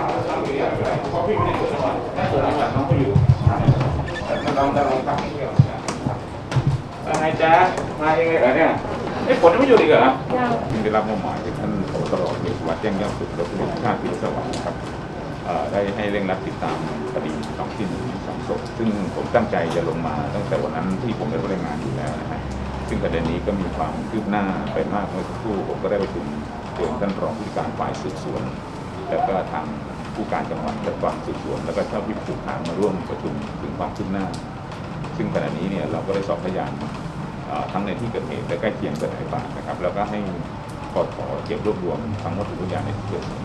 ก่อนก็ได้เพราะพี่ไม่ได้ตรวจก่อนถ้าตรวจหลังน้องก็อยู่แต่ลองลองฟังเที่ยวไงจ๊ะมาเองเลยเหรอเนี่ยเอ้ฝนยังไม่หยุดอีกเหรอซึ่งได้รับมอบหมายจากท่านผบตรเอกวัดแจ้งยอดสุขและผู้บัญชาการพิสวัสดิ์ครับได้ให้เร่งรัดติดตามคดีสองที่สองศพซึ่งผมตั้งใจจะลงมาตั้งแต่วันนั้นที่ผมได้รับรายงานอยู่แล้วนะฮะซึ่งประเด็นนี้ก็มีความคืบหน้าไปมากเมื่อสักครู่ผมก็ได้ไประชุมเชิญท่านรองผู้การฝ่ายสืบสวน แล้วก็ทางผู้การจังหวัดและฝ่ายสืบสวน แล้วก็เจ้าที่ผูกขามาร่วมประชุมถึงความคืบหน้า ซึ่งขณะนี้เนี่ยเราก็ได้สอบพยานทั้งในที่เกิดเหตุและใกล้เคียงกันหลายปากนะครับ แล้วก็ให้ปตทเก็บรวบรวมทั้งวัตถุพยานในที่เกิดเหตุ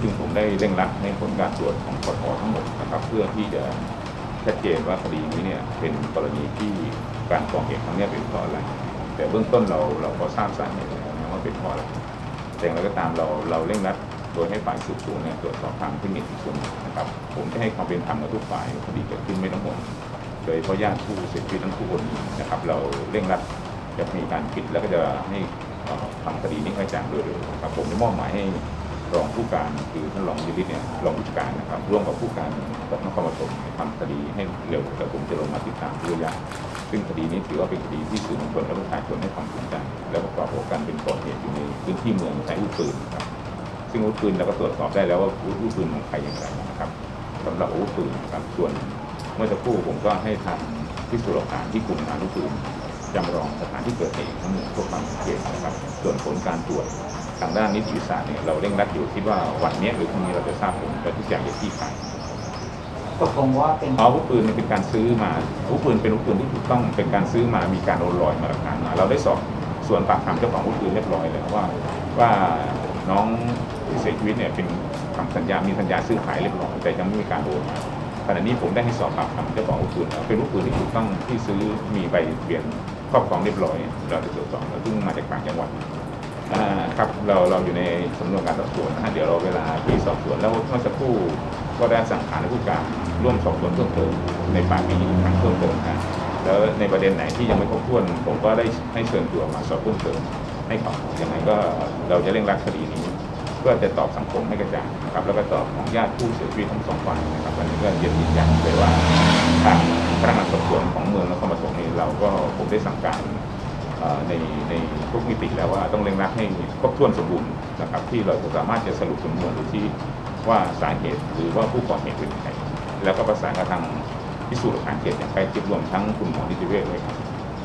ซึ่งผมได้เร่งรัดในผลการตรวจของปตททั้งหมดนะครับ เพื่อที่จะชัดเจนว่าคดีนี้เนี่ยเป็นกรณีที่การก่อเหตุครั้งนี้เป็นเพราะอะไร แต่เบื้องต้นเราเราพอทราบสาเหตุแล้วนะว่าเป็นเพราะอะไรแต่อย่างไรก็ตามเราเราเร่งรัด โดยให้ฝ่ายสืบสวนเนี่ยตรวจสอบทางเทคนิคอีกส่วนหนึ่งนะครับ ผมจะให้ความเป็นธรรมกับทุกฝ่ายคดีเกิดขึ้นไม่ต้องห่วงโดยเฉพาะญาติผู้เสียชีวิตทั้งคู่คนนะครับ เราเร่งรัดจะมีการปิดแล้วก็จะให้ทำคดีนี้ให้แจ้งโดยเร็วนะครับผมจะมอบหมายให้รองผู้การคือท่านรองยุริศเนี่ยรองผู้การนะครับ ร่วมกับผู้การกับนครปฐมทำคดีให้เร็วแต่ผมจะลงมาติดตามด้วยยาซึ่งคดีนี้ถือว่าเป็นคดีที่สื่อมวลชนและประชาชนให้ความสนใจและประกอบกับการเป็นก่อเหตุอยู่ในพื้นที่เมืองใช้อาวุธปืนครับ ซึ่งอาวุธปืนเราก็ตรวจสอบได้แล้วว่าอาวุธปืนของใครอย่างไรนะครับสำหรับอาวุธปืนนะครับส่วนเมื่อสักครู่ผมก็ให้ทางพิสูจน์หลักานที่กลุ่มงานอาวุธปืนจำลองสถานที่เกิดเหตุทั้งหมดเพื่อความชัดเจนนะครับส่วนผลการตรวจทางด้านนิติวิทยาศาสตร์เนี่ยเราเร่งรัดอยู่คิดว่าวันนี้หรือพรุ่งนี้เราจะทราบผลและทุกอย่างจะที่คลายตกลงว่าเป็นอาวุธปืนเนี่ยเป็นการซื้อมาอาวุธปืนเป็นอาวุธปืนที่ถูกต้องเป็นการซื้อมามีการโอนลอยมาหลักฐานมาเราได้สอบส่วนปากคำเจ้าของอาวุธปืนเรียบร้อยแล้วว่าว่า น้องที่เสียชีวิตเนี่ยเป็นทำสัญญา มีสัญญาซื้อขายเรียบร้อยแต่ยังไม่มีการโอนมาขณะนี้ผมได้ให้สอบปากคำเจ้าของอาวุธปืนแล้วเป็นอาวุธปืนที่ถูกต้องที่ซื้อมีใบเปลี่ยนครอบครองเรียบร้อยเราจะตรวจสอบซึ่งมาจากต่างจังหวัดครับเราเราอยู่ในสำนวนการสอบสวนนะฮะเดี๋ยวเราเวลาที่สอบสวนแล้วเมื่อสักครู่ก็ได้สั่งการให้ผู้การร่วมสอบสวนเพิ่มเติมในปากมีอีกครั้งเพิ่มเติมนะแล้วในประเด็นไหนที่ยังไม่ครบถ้วน ผมก็ได้ให้เชิญตัวมาสอบเพิ่มเติม ให้เขายังไงก็เราจะเร่งรัดคดีนี้เพื่อจะตอบสังคมให้กระจ่างนะครับแล้วก็ตอบของญาติผู้เสียชีวิตทั้งสองฝ่ายนะครับวันนี้ก็ยืนยันเลยว่าทางพนักงานสอบสวนของเมืองนครปฐมนี้เราก็ผมได้สั่งการเอ่อในในทุกมิติแล้วว่าต้องเร่งรัดให้ครบถ้วนสมบูรณ์นะครับที่เราจะสามารถจะสรุปสำนวนหรือที่ว่าสาเหตุหรือว่าผู้ก่อเหตุเป็นใครแล้วก็ประสานกับทางพิสูจน์หลักฐานเขตอย่างใกล้ชิดรวมทั้งคุณหมอนิติเวชเลยครับ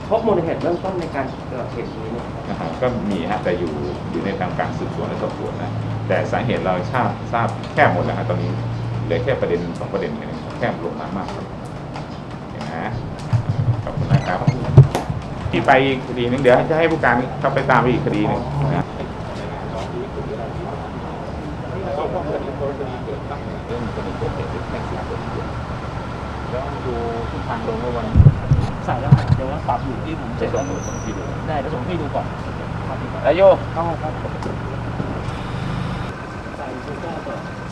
พบมูลเหตุเริ่มต้นในการเกิดเหตุนี้เนี่ยนะครับ ก็มีฮะแต่อยู่อยู่ในทางการสืบสวนและสอบสวนนะแต่สาเหตุเราทราบทราบแค่หมดแล้วฮะตอนนี้เหลือแค่ประเด็นสองประเด็นแค่นี้แค่ลงมามากครับเห็นนะขอบคุณนะครับที่ไปอีกคดีหนึงเดี๋ยวจะให้ผู้การเข้าไปตามไปอีกคดีหนึงนะแล้วดูทิศทางลงเมื่อวันใส่แล้วเดี๋ยวว่าปรับอยู่ที่ผมจะเจ็ดส่งที่ดูได้เดี๋ยวส่งพี่ดูก่อน ครั